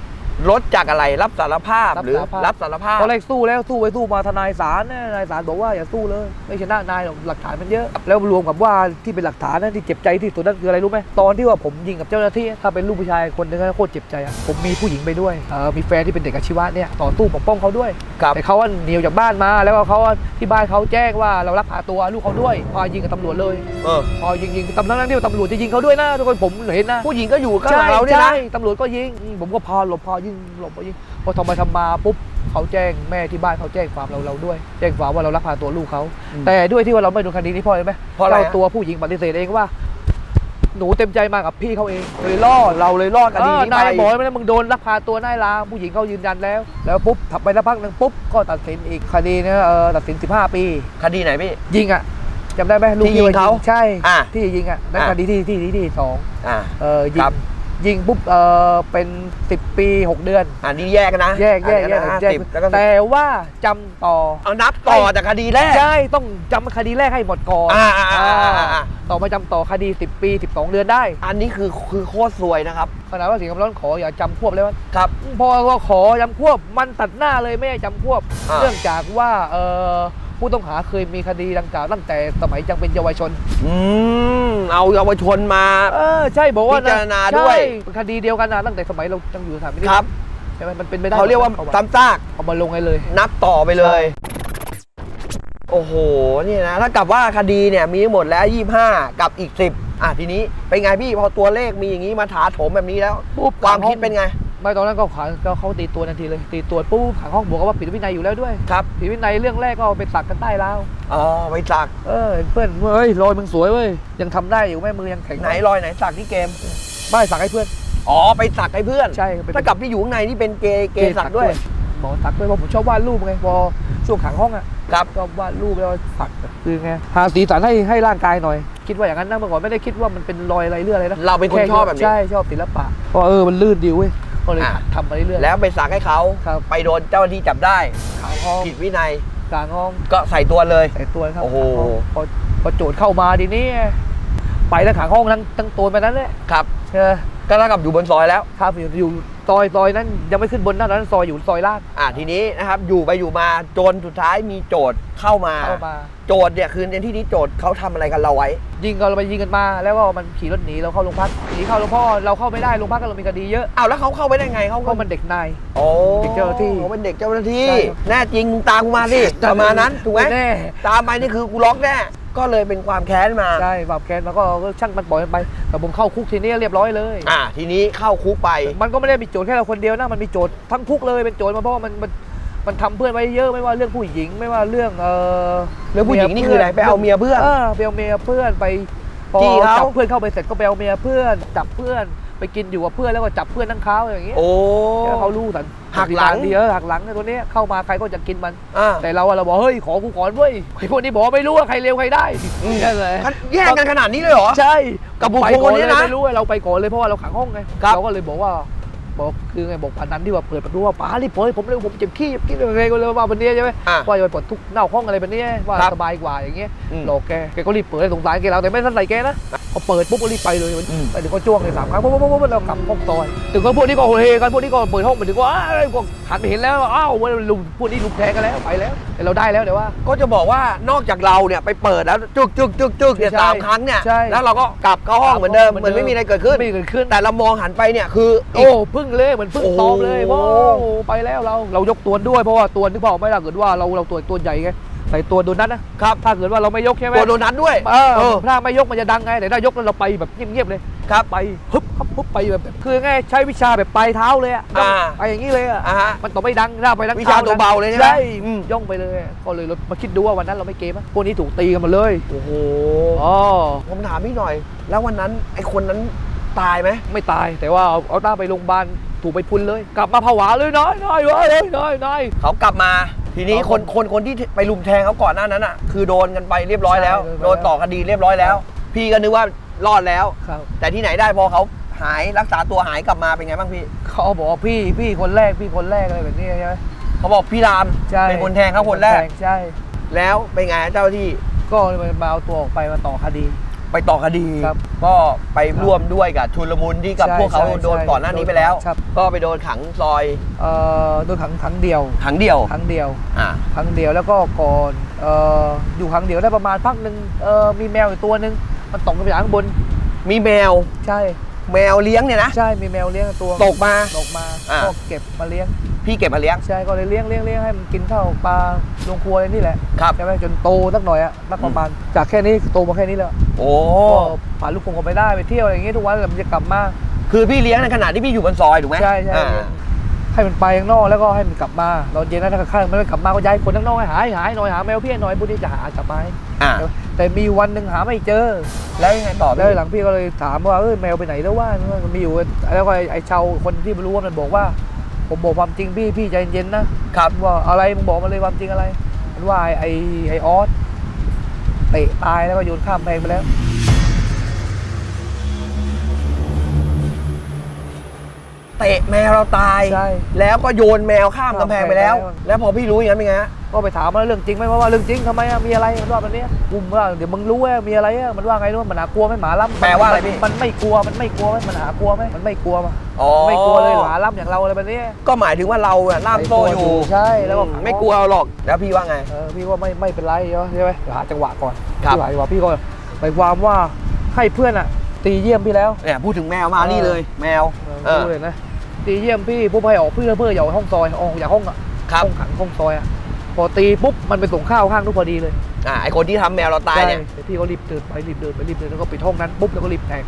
ลดจากอะไรรับสารภาพรับหรือสารภาพรับสารภาพตอนแรกสู้แล้วสู้ไปสู้มาทนายศาลนะนายศาลบอกว่าอย่าสู้เลยไม่ชนะนายหรอกหลักฐานมันเยอะ แล้วรวมกับว่าที่เป็นหลักฐานนั้นที่เจ็บใจที่สุดนั่นคืออะไรรู้ไหมตอนที่ว่าผมยิงกับเจ้าหน้าที่ ถ้าเป็นลูกผู้ชายคนหนึงก็โคตรเจ็บใจอะผมมีผู้หญิงไปด้วยเอ่อมีแฟนที่เป็นเด็กอาชีวะเนี่ยต่อตู้ปกป้องเขาด้วยครับแต่เขาว่าหนีออกจากบ้านมาแล้วก็เขาว่าที่บ้านเขาแจ้งว่าเราลักพาตัวลูกเขาด้วยพายิงกับตำรวจเลยเออพอยิงยิงตำรวจนั่นที่ว่าตำรวจจะยิงเขาด้วยนะทุกคนผมเห็นนะผู้หญิงก็อยู่ข้างหลังเราเนี่ยนะใช่ตำรวจก็ยิงอืมผมก็พาหลบพายิงหลบพายิงพอทำไปทำมาปุ๊บเขาแจ้งแม่ที่บ้านเขาแจ้งความเราเราด้วย แจ้งความว่าเราลักพาตัวลูกเขาอืมแต่ด้วยที่ว่าเราไม่โดนคดีนี้เพราะอะไรไหมเพราะอะไรเราฮะตัวผู้หญิงปฏิเสธเองว่า หนูเต็มใจมากับพี่เขาเองเลยรอดเราเลยรอดคดีเออนี้นาไปยบอกไม่ได้มึงโดนลักพาตัวนายลามผู้หญิงเขายืนยันแล้ว แล้วปุ๊บถับไปสักพักหนึ่งปุ๊บก็ตัดสินอีกคดีเนะเออตัดสิน 15 ปี คดีไหนพี่ ยิงอะจำได้ไหมลูกที่ยิงเขาใช่อะที่ยิงอะนั่นอะ คดีที่ที่ที่ที่สองอ่า เออยิครังบ ยิงปุ๊บเออเป็น 10 ปี 6 เดือน อันนี้แยกกันนะแยกแยกแยกอันนี้นะแยกสิบแล้วก็สิบแต่ว่าจำต่อเอานับต่อจากคดีแรก ใช่ต้องจำคดีแรกให้หมดก่อนอ่าอ่าอ่าอ่าอ่าต่อมาจำต่อคดี 10 ปี 12 เดือนได้อันนี้คือคือโคตรซวยนะครับขนาดว่าสิงคำร้อนขออย่าจำควบเลยว่า ครับ พอเราขอจำควบมันตัดหน้าเลยไม่ให้จำควบ อ่า เนื่องจากว่าเออ ผู้ต้องหาเคยมีคดีดังกล่าวตั้งแต่สมัยยังเป็นเยาวชน อืมเอาเยาวชนมา เออใช่บอกว่าพิจารณาด้วย ใช่คดีเดียวกันนะตั้งแต่สมัยเรายังอยู่สถานพินิจครับ ใช่ไหมมันเป็นไม่ได้เขาเรียกว่าอซ้ำซาก เอามาลงให้เลย นับต่อไปเลย โอ้โหนี่นะ ถ้ากับว่าคดีเนี่ยมีทั้งหมดแล้ว 25 กับอีก 10 อะทีนี้เป็นไงพี่พอตัวเลขมีอย่างนี้มาถาโถมแบบนี้แล้ว ปุ๊บ ความคิดเป็นไง ไม่ตอนนั้นก็ขาก็เขาตีตัวทันทีเลยตีตัวปุ๊บขังห้องบอกว่าผิดวินัยอยู่แล้วด้วยครับผิดวินัยเรื่องแรกก็เอาไปสักกันใต้ราวอ๋อไปสักเออเพื่อนเฮ้ยรอยมึงสวยเว้ยยังทำได้อยู่แม่มือยังแข็งไหนรอยไหนสักที่เกมไม่สักให้เพื่อนอ๋อไปสักให้เพื่อนใช่ไปถ้ากับที่อยู่ข้างในนี่เป็นเกย์เกย์สักด้วยบอกสักด้วยเพราะผมชอบวาดรูปไงพอช่วงขังห้องอะครับชอบวาดรูปแล้วสักคือไงหาสีสันให้ให้ร่างกายหน่อย คิดว่าอย่างนั้นนะเมื่อก่อนไม่ได้คิดว่ามันเป็นรอยอะไรเรื่อยอะไรนะเราเป็นคนชอบแบบนี้ใช่ชอบศิลปะเพราะเออมันลื่นดีเว้ย ก็เลยอะหัดทำมาเรื่อยๆ แล้วไปสักให้เขาครับ ไปโดนเจ้าหน้าที่จับได้ขังห้องผิดวินัยกลางห้องก็ใส่ตัวเลย ใส่ตัวครับโอ้โหพอพอโจทย์เข้ามาดีนี้ไปแล้วขังห้องทั้งทั้งตัวไปนั้นแหละครับ เออ ก็เท่ากับอยู่บนซอยแล้ว ครับอยู่อยู่ซอยซอยนั้นยังไม่ขึ้นบนนั้นนั้นซอยอยู่ซอยล่าง อ่าทีนี้นะครับอยู่ไปอยู่มาจนสุดท้ายมีโจทย์เข้ามา เข้ามา โจทย์เนี่ยคือในที่นี้โจทย์เขาทำอะไรกันเราไว้ ยิงกันเราไปยิงกันมา แล้วก็มันขี่รถหนีเราเข้าโรงพักหนีเข้าโรงพ่อเราเข้าไม่ได้โรงพักก็เรามีคดีเยอะอ้าวแล้วเขาเข้าไปได้ไงเขาเพก็ราะมันเด็กนาย โอ้เด็กเจ้าหน้าที่เขาเป็นเด็กเจ้าหน้าที่ ใช่ครับ แน่จริงมึงตามกูมาสิประมาณนั้นถูกไหมแน่ ตามไปนี่คือกูล็อกแน่ ก็เลยเป็นความแค้นมาใช่แบบแกนมันก็ช่างมันปล่อยมันไป แต่ผมเข้าคุกทีนี้เรียบร้อยเลย อ่าทีนี้เข้าคุกไป มันก็ไม่ได้มีโจทย์แค่เราคนเดียวนะมันมีโจทย์ทั้งคุกเลยเป็นโจทย์มาเพราะว่ามันมันมันทำเพื่อนไว้เยอะไม่ว่าเรื่องผู้หญิงไม่ว่าเรื่องเออเรื่องผู้หญิงนี่คืออะไรไปเอาเมียเพื่อน เออไปเอาเมียเพื่อนไปพอจี้เขา จับเพื่อนเข้าไปเสร็จก็ไปเอาเมียเพื่อนจับเพื่อน ไปกินอยู่กับเพื่อนแล้วก็จับเพื่อนทั้งเขาอย่างเงี้ยโอ้ แล้วเขารู้สันหักหลัง ดีเออหักหลังเนี่ยตัวเนี้ยเข้ามาใครก็จะกินมัน อ่าแต่เราอะเราบอกเฮ้ยขอกูก่อนเว้ยไอ้พวกนี้บอกว่าไม่รู้ว่าใครเลวใครได้อืมนั่นแหละแย่งกันขนาดนี้เลยเหรอ ใช่กับบุคคลไปก่อนี้เลยนะไม่รู้ว่าเราไปก่อนเลยเพราะว่าเราขังห้องไงครับ เราก็เลยบอกว่า บอกคือไงบอกปานนั้นที่ว่าเปิดประตูว่าป๋ารีบเปิดให้ผมเร็วผมเจ็บขี้เจ็บขี้อะไรก็เลยว่าวันนี้ใช่ไหมอะว่าจะไปปลดทุกหน้าห้องอะไรแบบนี้ว่าครับสบายกว่าอย่างเงี้ยอืมหลอกแกแกก็รีบเปิดให้สงสารแกเราแต่ไม่ทันใส่แกนะพอเปิดปุ๊บก็รีบไปเลยอืม ไปถึงก็จ้วงเลยสามครั้งปุ๊บปุ๊บปุ๊บเรากลับห้องซอยถึงก็พวกนี้ก็โหเฮกันพวกนี้ก็เปิดห้องไปถึงว่าอ้าวก็หันไปเห็นแล้วว่าอ้าวลุมพวกนี้ลุมแทงกันแล้วไปแล้วแต่เราได้แล้วแต่ว่า ก็จะบอกว่านอกจากเราเนี่ยไปเปิดแล้วจึกจึกจึกจึกเนี่ยใช่สามครั้งเนี่ยใช่แล้วเราก็กลับเข้าห้องเหมือนเดิมเหมือนไม่มีอะไรเกิดขึ้นไม่มีเกิดขึ้น แต่เรามองหันไปเนี่ยคืออีโอ้พึ่งเลยเหมือนพึ่งโอ้ตอมเลยโอ้ไปแล้วเราเรายกตัวด้วยเพราะว่าตัวนึกภาพออกไหม่ล่ะเกิดว่าเราเราตัวตัวใหญ่ไงใส่ตัวโดนนัทนะครับถ้าเกิดว่าเราไม่ยกใช่ไหมตัวโดนัทด้วยเออเออถ้าไม่ยกมันจะดังไงแต่ถ้ายกแล้วเราไปแบบเงียบๆเลยครับไปฮึบฮึบฮึบไปแบบคือไงใช้วิชาแบบปลายเท้าเลยอะอ่าไปอย่างนี้เลยอะอ่าฮะมันต่อไม่ดังถ้าไปดังวิชาตัวเบาเลยใช่ไหมใช่อืมย่องไปเลยก็เลยเรามาคิดดูว่าวันนั้นเราไม่เกมอะพวกนี้ถูกตีกันหมาเลยโอ้โหอ๋อผมถามพี่หน่อย แล้ววันนั้นไอ้คนนั้น ตายไหมไม่ตายแต่ว่าเอาเอาต้าไปโรงพยาบาลถูกไปพุนเลย กลับมาผวาเลยน้อยน้อยน้อยน้อยน้อยน้อย เขากลับมา ทีนี้ครับคนคนคนที่ไปลุมแทงเขาก่อนหน้านั้นอะ คือโดนกันไปเรียบร้อยแล้ว ใช่โดนต่อคดีเรียบร้อยแล้ว พี่ก็นึกว่ารอดแล้ว ครับแต่ที่ไหนได้พอเขาหายรักษาตัวหายกลับมาเป็นไงบ้างพี่เขาบอกว่าพี่พี่คนแรกพี่คนแรกอะไรแบบนี้ใช่ไหมเขาบอกพี่รามใช่เป็นคนแทงเขาคนแรกทงใช่ แล้วเป็นไงเจ้าหน้าที่ก็เลยมาเอาตัวออกไปมาต่อคดี ไปต่อคดี ครับก็ไปร่วมด้วยกับชุลมุนที่กับใช่พวกเขาใช่โดนใช่ก่อนหน้านี้ไปแล้ว ครับ ก็ไปโดนขังซอยเอ่อโดนขังขังเดียวขังเดียวขังเดียวอ่าขังเดียวแล้วก็ก่อนเอ่ออยู่ขังเดียวได้ประมาณพักหนึ่งเอ่อมีแมวอีกตัวหนึ่งมันตกลงไปจากข้างบนมีแมวใช่ แมวเลี้ยงเนี่ยนะใช่มีแมวเลี้ยงตัวตกมา ตกมา อ่า ก็เก็บมาเลี้ยงพี่เก็บมาเลี้ยง ใช่ก็เลยเลี้ยงเลี้ยงเลี้ยงให้มันกินข้าวปลาลงครัวอะไรนี่แหละครับ ใช่ไหมจนโตสักหน่อยอะสักประมาณจากแค่นี้โตมาแค่นี้แล้วโอ้ ก็ผ่านลูกกงก็ไปได้ไปเที่ยวอะไรอย่างงี้ทุกวันแล้วมันจะกลับมา คือพี่เลี้ยงในขณะที่พี่อยู่บนซอยถูกไหมใช่ใช่อ่า ให้มันไปข้างนอกแล้วก็ให้มันกลับมาตอนเย็นนั้นถ้าข้างมันไม่กลับมาก็ย้ายคนข้างนอกให้หายหายหน่อยหาแมวพี่หน่อยพวกนี้จะหากลับมาให้อ่าแต่มีวันหนึ่งหาไม่เจอ แล้วยังไงต่อแล้วพี่หลังพี่ก็เลยถามว่าเออแมวไปไหนแล้วว่ามันมีอยู่แล้วก็ไอ้ไอ้ชาวคนที่รู้ว่ามันบอกว่า ผมบอกความจริงพี่พี่ใจเย็นๆนะครับว่าอะไรมึงบอกมาเลยความจริงอะไรมันว่าไอ้ไอ้ไอ้ออสเตะตายแล้วก็โยนข้ามแพงไปแล้ว เตะแมวเราตาย ใช่แล้วก็โยนแมวข้ามกำแพงไปแล้ว ข้ามกำแพงไปแล้ว แล้วพอพี่รู้อย่างนั้นเป็นไงฮะก็ไปถามมันเรื่องจริงไหมเพราะว่าเรื่องจริงทำไมอะมีอะไรมันว่าแบบเนี้ยกุมว่าเดี๋ยวมึงรู้ว่ามีอะไรอะมันว่าไงรู้มันหากลัวไหมหมาล่ำแปลว่าอะไรพี่ มันไม่กลัวมันไม่กลัวไหมมันหากลัวไหมมันไม่กลัวมาอ๋อไม่กลัวเลยหมาล่ำอย่างเราอะไรแบบเนี้ยก็หมายถึงว่าเราอะล่ามโซ่อยู่ใช่แล้วก็อืมไม่กลัวหรอกแล้วพี่ว่าไง เออพี่ว่าไม่ไม่เป็นไรเนาะใช่ไหมเดี๋ยวหาจังหวะก่อนครับ พี่หาจังหวะพี่ก็ไปความว่าให้เพื่อนอะตีเยี่ยมพี่แล้ว เนี่ยพูดถึงแมวมานี่เลย แมว เออพูดเลยนะ ตีเยี่ยมพี่ปุ๊บให้ออกเพื่อเพื่ออย่าออกห้องซอยออกจากห้องอะครับ ห้องขังห้องซอยอะพอตีปุ๊บมันไปส่งข้าวข้างนู้นพอดีเลยอ่าไอคนที่ทำแมวเราตายเนี่ย ใช่พี่ก็รีบเดินไปรีบเดินไปรีบเดินแล้วก็ปิดห้องนั้นปุ๊บแล้วก็รีบแทง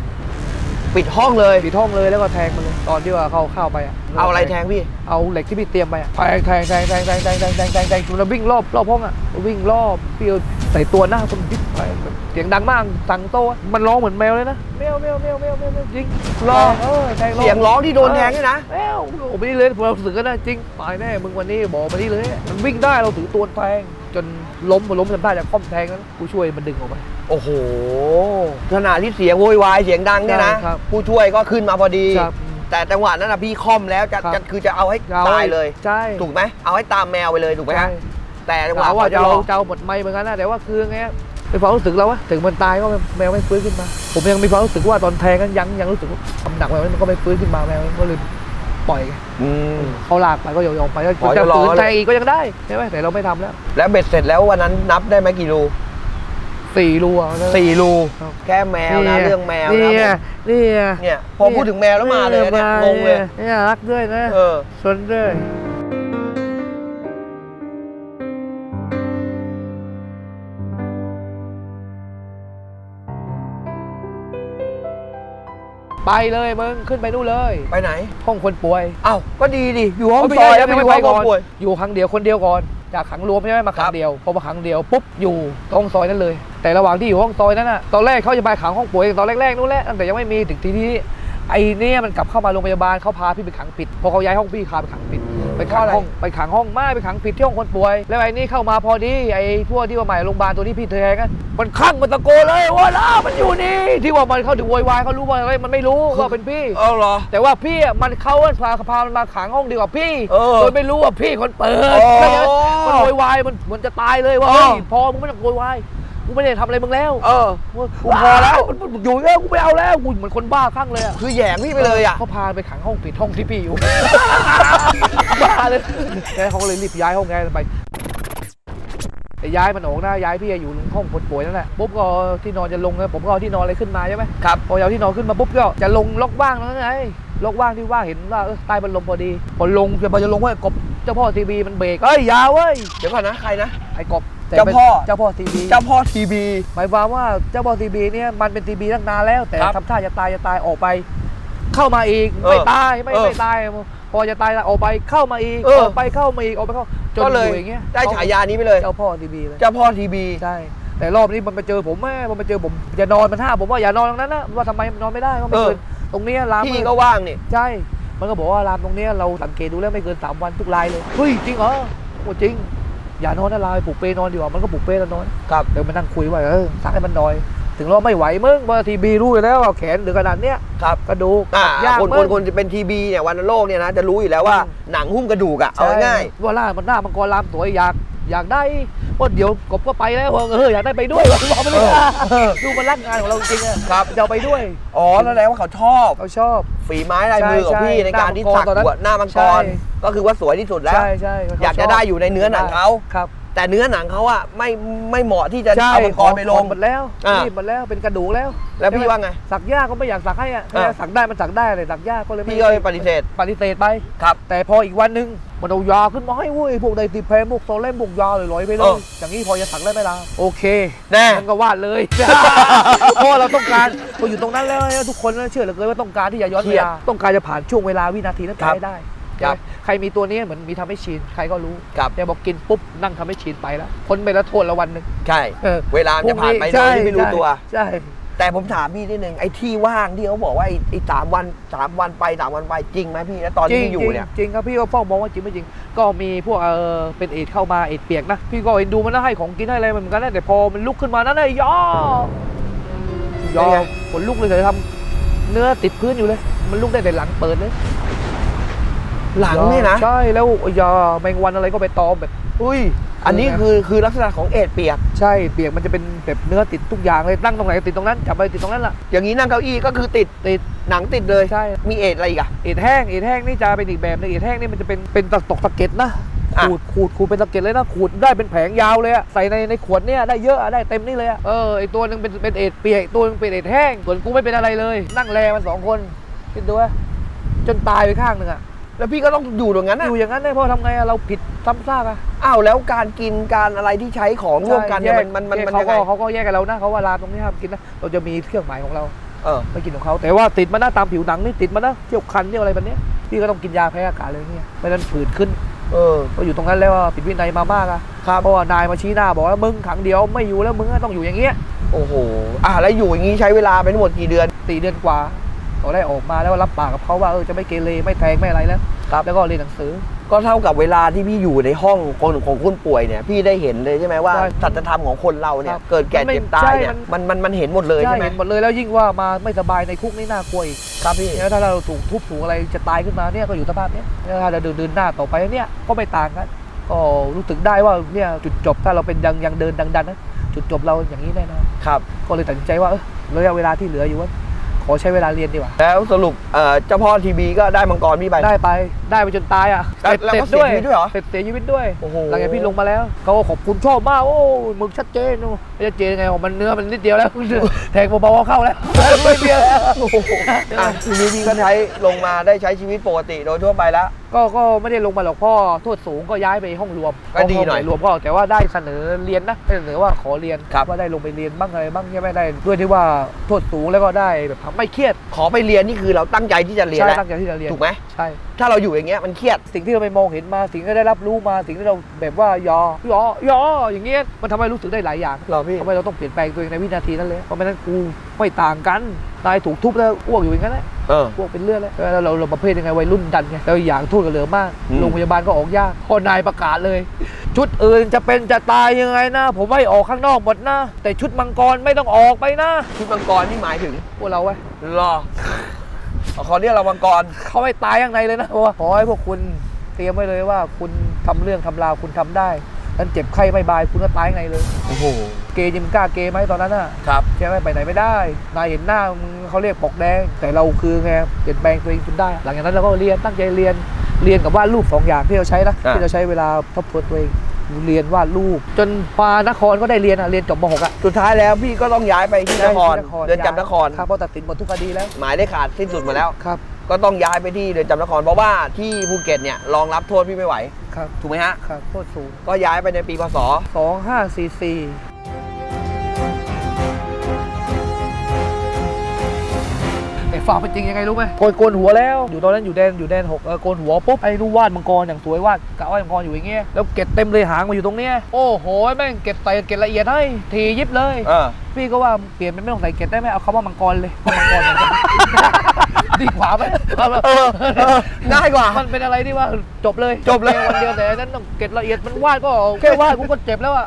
ปิดห้องเลย ปิดห้องเลยแล้วก็แทงมันเลยตอนที่ว่าเข้าเข้าไปอะเอาอะไรแทงพี่ เอาเหล็กที่พี่เตรียมไปอะแทงแทงแทงแทงแทงแทงแทงแทงแทงแทงจนเราวิ่งรอบรอบห้องอะวิ่งรอบพี่เอาใส่ตัวหน้าคนบิ๊กไปเสียงดังมากสั่งโต้อะมันร้องเหมือนแมวเลยนะแมวแมวแมวแมวแมวแมวจริงรอเออแทงรอบเสียงร้องที่โดนแทงนี่นะแมวโอ้ไม่ได้เลยผมเราถือกันนะจริงตายแน่มึงวันนี้บอกมานี่เลย มันวิ่งได้เราถือตัวแทงจนล้มมันล้มจนได้จากข้อมแทงนั้นกูช่วยมันดึงออกไปโอ้โหขณะที่เสียงโวยวายเสียงดังเนี่ยนะใช่ครับผู้ช่วยก็ขึ้นมาพอดีครับแต่จังหวะนั้นนะพี่ค่อมแล้วจะครับจะคือจะเอาให้เอาตายเลยใช่ถูกไหมเอาให้ตามแมวไปเลยถูกไหมฮะใช่แต่จังหวะกะว่าเขาจะจะเอารอจะเอาหมดไม่เหมือนกันนะแต่ว่าคือไง เป็นความรู้สึกเราวะถึงมันตายก็แมวไม่ฟื้นขึ้นมา ผมยังมีความรู้สึกว่าตอนแทงกันยังยังรู้สึกว่าทำหนักแมวมันก็ไม่ฟื้นขึ้นมาแมวมันก็เลยปล่อยไงอืมเขาลากไปก็ยอมๆไปก็อ๋อจะจะรอฝืนเลยแทงอีกก็ยังได้ใช่ไหมแต่เราไม่ทำแล้ว แล้วเบ็ดเสร็จแล้ววันนั้นนับได้ไหมกี่รูสี่รูอะสี่รูครับแค่แมวนะเรื่องแมวนี่นะไงผมนี่ไงเนี่ยพอพูดถึงแมวแล้วมาเลยเนี่ยงงเลยเนี่ยรักด้วยนะเออสนด้วย ไปเลยมึงขึ้นไปนู่นเลยไปไหน ห้องคนป่วยอ้าวก็ดีดิ อยู่ห้องไม่ซอยได้แล้วไม่ไม่ได้ไปไปห้ก่อองนป่วยอยู่ครั้งเดียวคนเดียวก่อน จากขังรวมใช่ไหมมาขัคงรับเดียวพอมาขังเดียวปุ๊บอยู่ตรงซอยนั้นเลย แต่ระหว่างที่อยู่ห้องซอยนั้นน่ะตอนแรกเขาจะไปขังห้องป่วยตอนแรกๆนู่นแหละตั้งแต่ยังไม่มีถึงทีนี้ไอ้เนี่ยมันกลับเข้ามาโรงพยาบาลเขาพาพี่ไปขังปิดพอเขาย้ายห้องพี่พาไปขังปิด ไปขังห้องไปขังห้องไม่ไปขังผิดที่ห้องคนป่วย แล้วไอ้นี่เข้ามาพอดีไอ้พวกที่ว่าใหม่โรงพยาบาลตัวที่พี่แทงกันมันคลั่งมันตะโกนเลยว่าล่ามันอยู่นี่ที่ว่ามันเข้าถึงโวยวายเขารู้ว่าอะไรมันไม่รู้ว่าเป็นพี่เออเหรอ แต่ว่าพี่อะมันเขาอะพาพามันมาขังห้องเดียวกับพี่เออโดยไม่รู้ว่าพี่คนเปิดโอ้เข้าใจไหมมันโวยวายมันเหมือนจะตายเลยว่าเออเฮ้ยพอมึงไม่ต้องโวยวาย กูไม่ได้ทำอะไรมึงแล้วเออ กูพอแล้วมันมันอยู่แล้วกูไม่เอาแล้วกูเหมือนคนบ้าคลั่งเลยอะคือแหย่งพี่ไปเลยอะ เขาพาไปขังห้องปิดห้องที่พี่อยู่ บ้าเลยแกเขาก็เลยรีบย้ายห้องแกไปแต่ย้ายมันออกนะย้ายพี่อยู่ห้องคนป่วยนั่นแหละปุ๊บก็ที่นอนจะลงนะผมก็เอาที่นอนอะไรขึ้นมาใช่ไหมครับ พอเอาที่นอนขึ้นมาปุ๊บก็จะลงล็อกว่างแล้วไงล็อกว่างที่ว่างเห็นว่าเออใต้บันลมพอดีพอลงจะพอจะลงว่ากบเจ้าพ่อทีวีมันเบรกเอ้ยอยาเว้ย เดี๋ยวก่อนนะใครนะ ไอ้กบ แต่เจ้าป็นพ่อเจ้าพ่อทีวีเจ้าพ่อทีบี หมายความว่าเจ้าพ่อทีวีเนี่ยมันเป็นทีวีตั้งนานแล้ว แต่ครับทำท่าจะตายจะตายออกไป เข้ามาอีกเออไม่ตายไม่เออไม่ตาย พอจะตายออกไปเข้ามาอีกเออ ออกไปเข้ามาอีกออกไปเข้าจนก็เลยอยู่อย่างเงี้ยได้ฉายานี้ไปเลย เจ้าพ่อทีวีเลยเจ้าพ่อทีบี ใช่แต่รอบนี้มันไปเจอผมแม่มันไปเจอผมอย่านอนมันห้ามผมว่าอย่านอนตรงนั้นนะว่าทำไมมันนอนไม่ได้ก็ไม่เกินตรงเนี้ยลามที่ก็ว่างนี่ ใช่ มันก็บอกว่ารามตรงเนี้ยเราสังเกตดูแล้วไม่เกิน 3 วันทุกรายเลย เฮ้ย จริงเหรอโอ้จริง อย่านอนนะลายปลุกเปนอนดีกว่ามันก็ปลุกเปแล้วนอนครับเดี๋ยวมานั่งคุยว่าเออสักให้มันหน่อย ถึงเราไม่ไหวมึงบางทีบีรู้อยู่แล้วว่าแขนหรือขนาดเนี้ยครับกระดูกอ่ายากคนมึคนงคนจะเป็นทีบีเนี่ยวันโลกเนี่ยนะจะรู้อยู่แล้วว่าหนังหุ้มกระดูกอะเอาใช่ง่ายว่าล่ามันหน้ามังกรรามสวยอยาก อยากได้ว่าเดี๋ยวกบก็ไปแล้วเอออยากได้ไปด้วยว่ะบอกมันเลยดูมันรักงานของเราจริงๆอะครับจะเอาไปด้วยๆอ๋อแล้วแสดงว่าเขาชอบเขาชอบฝีไม้ลายมือของใช่พี่ใช่ในการที่หน้าสักมังกรตอนนั้นหัวหน้ามังกใช่รก็คือว่าสวยที่สุดแล้วใช่ใช่เขอยากจะชบได้อยู่ในเนื้อหนังเขาครับ แต่เนื้อหนังเขาอะไม่ไม่เหมาะที่จะใช่เอามังกรไปลง หมดแล้วอ่ารีบหมดแล้วเป็นกระดูกแล้วแล้วพี่ว่าไง สักยากก็ไม่อยากสักให้อะอ่า สักได้มันสักได้เลยสักยากก็เลยไม่พี่ก็เลยปฏิเสธปฏิเสธไป ครับ แต่พออีกวันหนึงมันเอายาขึ้นมาให้เว้ยพวกไดติแพมพวกโซเล่มพวกยาเลยลอยไปเลเอยออย่างนี้พอจะสักได้ไหมล่ะโอเคแน่มันก็วาดเลย เพราะเราต้องการพออยู่ตรงนั้นแล้วทุกคนเชื่อเหลือเกินว่าต้องการที่จะย้อนเครีเวยดลาต้องการจะผ่านช่วงเวลาวินาทีนั้นไปครับให้ได้ครับ ใช่ไหมใครมีตัวนี้เหมือนมีทำให้ชินใครก็รู้ครับแต่บอกกินปุ๊บนั่งทำให้ชินไปแล้วพ้นไปแล้วโทษละวันหนึ่งใช่เออเวลามันจะผ่านไปโดใช่ยที่ไม่รู้ตัวใช่แต่ผมถามพี่นิดนึงไอ้ที่ว่างที่เขาบอกว่าไอ้ไอ้สามวันสามวันไปสามวันไปจริงไหมพี่แล้วตอนที่พี่อยู่เนี่ยจริงจริงครับพี่ก็เฝ้ามองว่าจริงไม่จริง ก็มีพวกเออเป็นเอดส์เข้ามาเอดส์เปียกนะพี่ก็เห็นดูมันนะให้ของกินให้อะไรมันเหมือนกันนะแต่พอมันลุกขึ้นมานั่นเลยย่อย่อเป็นไงขนลุกเลยแต่ทำเนื้อติดพื้นอยู่เลย มันลุกได้แต่หลังเปิดเลย หลังเนี่ยนะ ใช่แล้วยาแมงวันอะไรก็ไปตอมแบบ อุ้ย อันนี้คือคือลักษณะของเอดส์เปียก ใช่เปียกมันจะเป็นแบบเนื้อติดทุกอย่างเลยนั่งตรงไหนก็ติดตรงนั้นจับไปติดตรงนั้นล่ะ อย่างนี้นั่งเก้าอี้ก็คือติดติดหนังติดเลยใช่มีเอดส์อะไรอีกอะเอ็ดแห้งเอ็ดแห้งนี่จะเป็นอีกแบบหนึงเอ็ดแห้งนี่มันจะเป็นเป็นตะตกตะเก็ดนะอะขูดขูดขูดเป็นตะเก็ดเลยนะขูดได้เป็นแผงยาวเลยอะใส่ในในขวดเนี่ยได้เยอะอะได้เต็มนี่เลยอะเออไอตัวหนึงเป็นเป็นเอ็ดเปียกอีกตัวหนึงเป็นเอ็ดแห้งส่วนกูไม่เป็นอะไรเลย นั่งแลมันสองคนคิดดูว่าจนตายไปข้างหนึ่งอะ แล้วพี่ก็ต้องอยู่ตรงนั้นออะยู่อย่างนั้นได้เพราะทำไงอะเราผิดซ้ำซากอะอ้าวแล้วการกินการอะไรที่ใช้ของร่วมกันเนี่ยใช่มันมันมันแยมันกยังไงเขาก็เขาก็แยกกันแล้วนะเขาว่าร้านตรงนี้ห้ามกินนะเราจะมีเครื่องหมายของเราเออไม่กินของเขาแต่ว่าติดมาหน้าตามผิวหนังนี่ติดมานะเที่ยวคันเที่ยวอะไรแบบเนี้ยพี่ก็ต้องกินยาแพ้อากาศเลยเนี่ยไม่นั้นผื่นขึ้นเออก็อยู่ตรงนั้นแล้วว่าผิดวินัยมามากอะครับ เพราะว่านายมาชี้หน้าบอกว่ามึงขังเดียวไม่อยู่แล้วมึงก็ต้องอยู่อย่างเงี้ยโอ้โหอะแล้วอยู่อย่างนี้ใช้เวลาไปทั้งหมดกี่เดือน ตีเดือนกว่า เราได้ออกมาแล้วรับปากกับเขาว่าเออจะไม่เกเรไม่แทงไม่อะไรแล้วครับแล้วก็เรียนหนังสือ ก็เท่ากับเวลาที่พี่อยู่ในห้องคนของคนป่วยเนี่ยพี่ได้เห็นเลยใช่ไหมว่าใช่สัจธรรมของคนเราเนี่ครัยบเกิดแก่มันไม่เจ็บตายเนี่ยใช่มันมันมันเห็นหมดเลยใช่ใช่ไหมเห็นหมดเลยแล้วยิ่งว่ามาไม่สบายในคุกนี่น่ากลัวอีกครับพี่เนี่ยถ้าเราถูกทุบถูกอะไรจะตายขึ้นมาเนี่ยก็อยู่สภาพเนี้ยเนี่ยถ้าเราเดินเดินหน้าต่อไปเนี่ยก็ไม่ต่างกันก็รู้สึกได้ว่าเนี่ยจุดจบถ้าเราเป็นยังยังเดินดังดันนะจุดจบเราอย่างนี้แน่นอนครับ ก็เลยตัดสินใจว่าเออระยะเวลาที่เหลืออยู่ว่าข อใช้เวลาเรียนดีกว่า แล้วสรุปเอ่อเจ้าพ่อทีบีก็ได้มังกรพี่ไป ได้ไปได้ไปจนตายอะแล้วแล้วก็เสียชีวิตด้วยเหรอเสร็จเสียชีวิตด้วยโอ้โห หลังจากพี่ลงมาแล้วเขาก็ขอบคุณชอบมากโอ้มึงชัดเจนโอ้ไม่ชัดเจนยังไงของมันเนื้อมันนิดเดียวแล้ว แทงเบาๆก็เข้าแล้วไม่เบียร์แล้วโอ้โหอะทีนี้พี่ก็ใช้ลงมาได้ใช้ชีวิตปกติโดยทั่วไปแล้ว ก็ก็ไม่ได้ลงมาหรอกพ่อโทษสูงก็ย้ายไปห้องรวมก็ดีหน่อยห้งรวมก็แต่ว่าได้เสนอเรียนนะได้เสนอว่าขอเรียนครับว่าได้ลงไปเรียนบ้างอะไรบ้างใช่ไหมได้ ด้วยที่ว่าโทษสูงแล้วก็ได้แบบไม่เครียด ขอไปเรียนนี่คือเราตั้งใจที่จะเรียนใช่แล้วตั้งใจที่จะเรียนถูกไหมใช่ ถ้าเราอยู่อย่างเงี้ยมันเครียดสิ่งที่เราไปมองเห็นมาสิ่งที่ได้รับรู้มาสิ่งที่เราแบบว่ายอยอยออย่างเงี้ยมันทำให้รู้สึกได้หลายอย่างเหรอพี่ทำให้เราต้องเปลี่ยนแปลงตัวเองในวินาทีนั้นเลยเพราะไม่นั้นกูไม่ต่างกันนายถูกทุบแล้วอ้วกอยู่อย่างนั้นแหละเอออ้วกเป็นเลือดแล้วแล้วเราเราประเภทยังไงวัยรุ่นดันไงแล้วอย่างโทษกันเหลือมากอืมโรงพยาบาลก็ออกยากพอนายประกาศเลย ชุดอื่นจะเป็นจะตายยังไงนะผมไม่ออกข้างนอกหมดนะแต่ชุดมังกรไม่ต้องออกไปนะ ชุดมังกรนี่หมายถึงพวกเราไว้ยรอ เอาขอเรียกเรามังกรเขาไม่ตายข้างในเลยนะเพราะว่าขอให้พวกคุณเตรียมไว้เลยว่า คุณทำเรื่องทำราวคุณทำได้นั้นเจ็บไข้ไม่บายคุณก็ตายข้างในเลยโอ้โหเกย์ยิมงกล้าเกย์ไหมตอนนั้นน่ะครับใช่ไหมไปไหนไม่ได้นายเห็นหน้ามึงเขาเรียกปกแดง แต่เราคือไงเปลี่ยนแปลงตัวเองจนได้ หลังจากนั้นเราก็เรียนตั้งใจเรียนเรียนกับวาดรูปสองอย่างที่เราใช้นะอะที่เราใช้เวลาทบทวนตัวเอง เรียนว่าลูกจนมานครก็ได้เรียนอะเรียนจบม .6 อะสุดท้ายแล้วพี่ก็ต้องย้ายไปที่นครเรือนจำนครครับเพราะตัดสินหมดทุกคดีแล้ว หมายได้ขาดสิ้นสุดหมดแล้วครับ ก็ต้องย้ายไปที่เรือนจำนครเพราะว่าที่ภูเก็ตเนี่ยรองรับโทษพี่ไม่ไหวครับถูกไหมฮะครับโทษสูงก็ย้ายไปในปีพศ2544 ฝากเป็นจริงยังไงรู้ไหมโกนโกนหัวแล้ว อยู่ตอนนั้นอยู่แดนอยู่แดนหกเออโกนหัวปุ๊บไอ้นู่นวาดมังกรอย่างสวยวาดกะวาดมังกรอยู่อย่างเงี้ยแล้วเกล็ดเต็มเลยหางมาอยู่ตรงเนี้ยโอ้โหแม่งเกล็ดใส่เกล็ดละเอียดให้ทียิบเลยเออพี่ก็ว่าเปลี่ยนเป็นไม่ต้องใส่เกล็ดได้ไหมเอาคำว่ามังกรเลยมังกรมังกรดีกว่าไหมเออเออง่ายกว่า มันเป็นอะไรที่ว่าจบเลยจบเลย วันเดียวแต่อันนั้นต้องเกล็ดละเอียดมันวาดก็แค่วาดกูก็เจ็บแล้วอะ